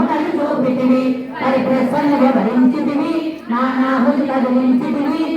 మరి చూపితివి పరిప్రసన్నగా నా నా హుల్క ధరించితివి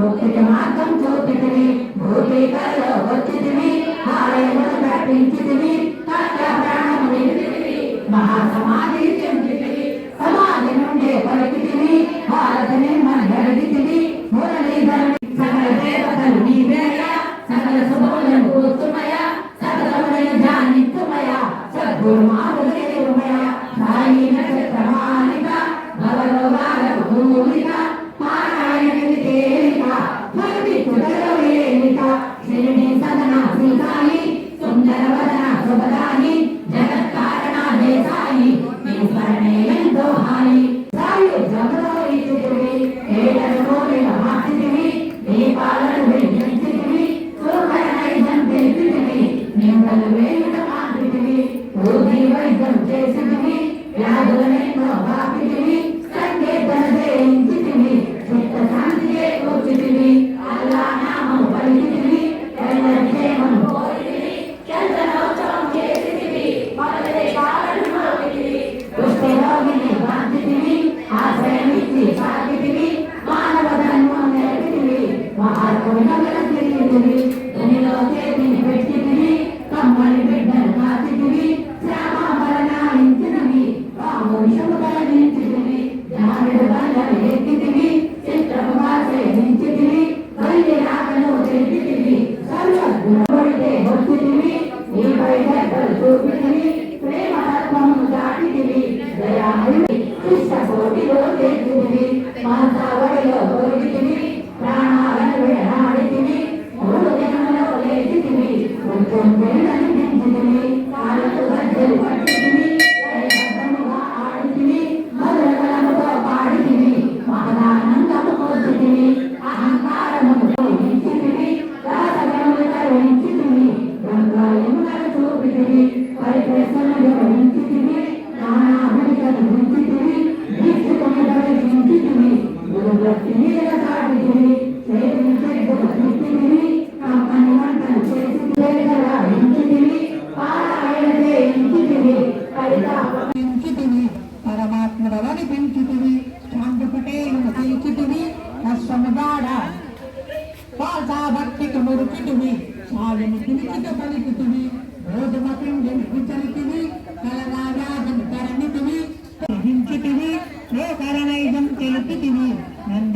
ముక్తిక మార్గం చూపితివి భూమికలో వచ్చితివి ఆలయంలో నటించితివి ప్రాణం నిలిపితివి మహాసమాధి చెందితివి సమాధి నుండి పలికితివి భారత నిర్మాణ గడితివి మురళీధర సకల దేవతలు నీవేయ సకల శుభములను కూర్చుమయ సకలములను ధ్యానించుమయ సద్గురు మాధవ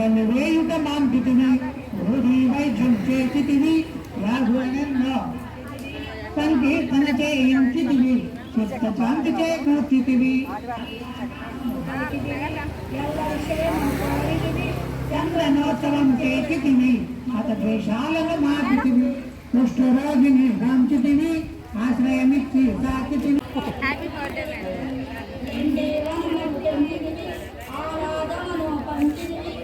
నన్ను వేయుట మాన్పితివి భూదీవై జుంచేతివి రాఘువనన్నో సంకీర్తన చేయించితివి చిత్త శాంతి చేకూర్చితివి చంద్రనోత్సవం చేతివి మత ద్వేషాలను మార్చితివి కుష్ఠరోగిని భ్రాంచితివి ఆశ్రయమిచ్చి సాకితివి ఆరాధనను పంచితివి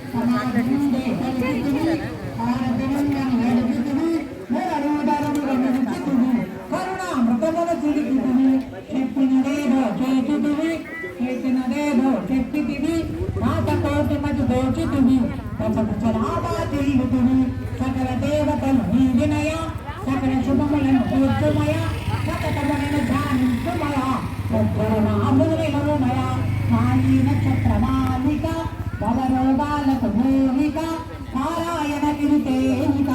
కేకలలో చెప్పితివి మాట కోటి దోచితివి తిరుగుతివి సకల దేవతలు నీ వినయ సకల శుభములను కూర్చుమయ ధ్యానించుమయ పవరోగాలకు మూలిక పారాయణ గిరితేనిక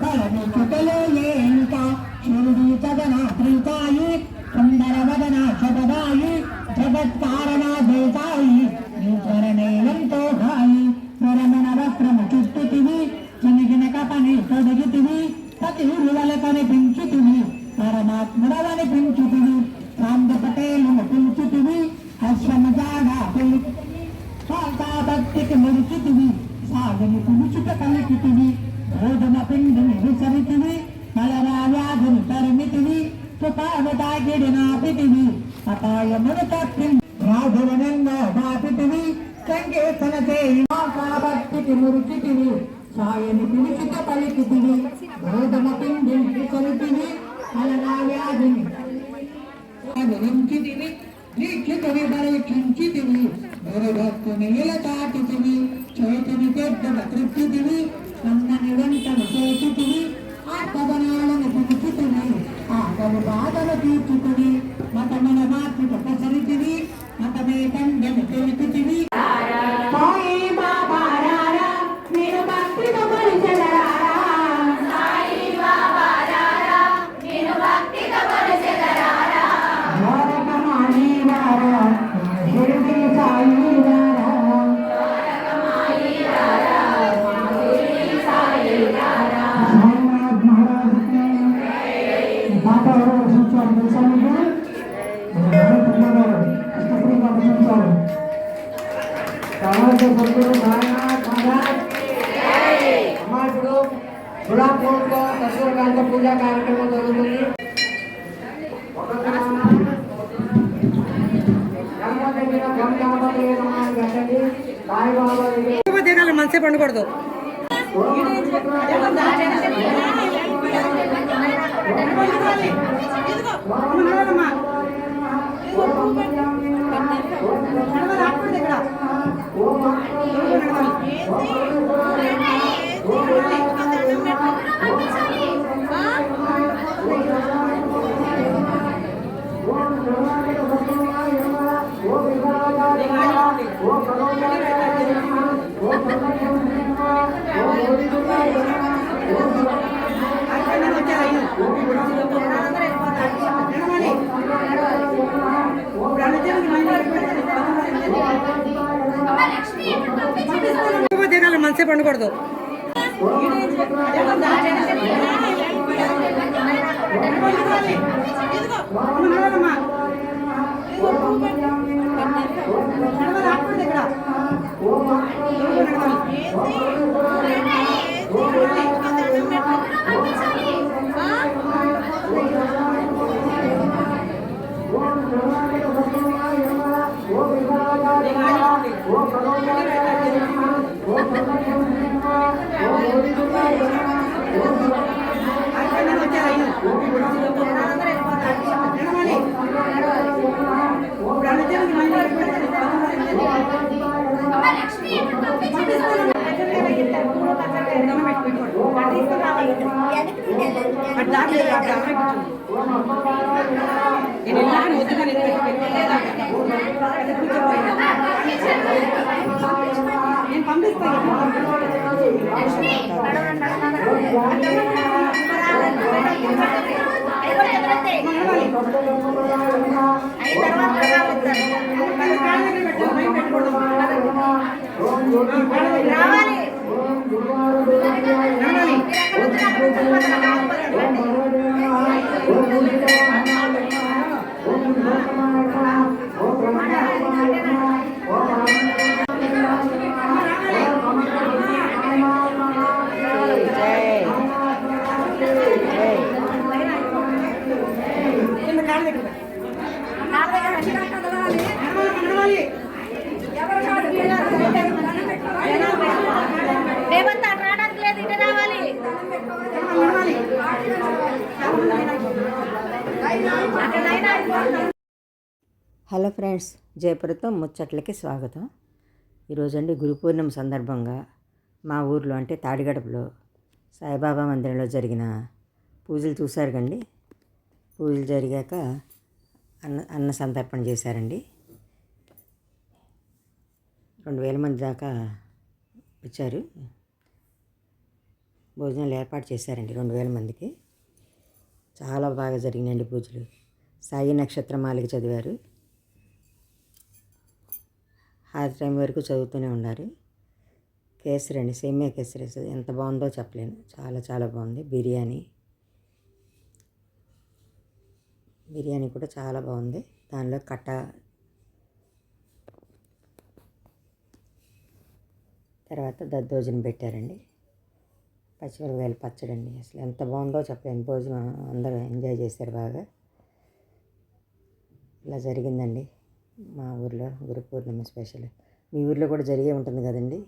కలను చుటలో ఏనిక శివుడి చదన త్రితాయి సుందర వదన శబదాయి జగత్కారణ దేశాయి ఈశ్వరనేలంతో హాయి స్వరమణ వస్త్రము చుట్టుతివి చినిగిన కపని తొడిగితివి ప్రతి ఉరువల కనిపించుతివి పరమాత్ముడవని ಸುತಾಮತಾಗಿಡಿನಾಪಿತಿವಿ ಅಪಾಯ ಮನುಕತ್ತಿ ರಾಘವನೆಂದ ಬಾಪಿತಿವಿ ಸಂಗೆ ಸನತೆ ಕಾಬಟ್ಟಿತಿ ಮುರುಚಿತಿವಿ ಸಾಯನಿ ತಿಳಿಸಿತ ಪಲಿಕಿತಿವಿ ಗೋಧಮ ಪಿಂಡಿ ಸರಿತಿವಿ ಕಲನಾವ್ಯಾಧಿ ನಿಂಚಿತಿವಿ ದೀಕ್ಷಿತಿವಿ ಬಳಿ ಕಿಂಚಿತಿವಿ ಗುರುಭಕ್ತಿ ನೀಲ ಚಾಟಿತಿವಿ ಚೈತನಿ ತೆದ್ದಮ ತೃಪ್ತಿತಿವಿ ನಮ್ಮ ನಿರಂತರ ಚೇತಿತಿವಿ ಆತ್ಮಬನಾಳನ ತಿಳಿಸಿತಿವಿ పిలుచుతివి ఆగము బాధలు తీర్చుకుని మతమున మార్పుట ప్రసరితివి మతమే తండ్రిని తెలుపుతివి కావాల్సిన సభ్యులు సాయినాథ్ మహారాజ్ ఇప్పుడు గులాబ్ పూలతో సత్యకాంత పూజా కార్యక్రమం జరుగుతుంది నమః అని మనసే పండకూడదు. ఓ నేను వెళ్ళాను వద్దుగా నేను నేను పంపిస్తాను. రావాలి. కాళ్ళ దగ్గర కాళ్ళ దగ్గర నడవాలి నడవాలి హలో ఫ్రెండ్స్ జయపురతో ముచ్చట్లకి స్వాగతం. ఈరోజండి గురు పూర్ణిమ సందర్భంగా మా ఊర్లో అంటే తాడిగడపలో సాయిబాబా మందిరంలో జరిగిన పూజలు చూశారు కండి. పూజలు జరిగాక అన్న అన్న సంతర్పణ చేశారండి. రెండు వేల మంది దాకా వచ్చారు. భోజనాలు ఏర్పాటు చేశారండి రెండు వేల మందికి. చాలా బాగా జరిగినాయండి పూజలు. సాయి నక్షత్రమాలిక చదివారు. హాఫ్ టైం వరకు చదువుతూనే ఉన్నారు కేసరి అండి సేమియా కేసరి ఎంత బాగుందో చెప్పలేను. చాలా చాలా బాగుంది. బిర్యానీ. బిర్యానీ కూడా చాలా బాగుంది. దానిలో కట్ట. తర్వాత దద్దోజనం పెట్టారండి. పచ్చిమిరపకాయలు పచ్చడి అండి అసలు ఎంత బాగుందో చెప్పలేను. భోజనం అందరూ ఎంజాయ్ చేశారు బాగా. ఇలా జరిగిందండి మా ఊర్లో గురు పూర్ణిమ స్పెషల్. మీ ఊర్లో కూడా జరిగే ఉంటుంది కదండి?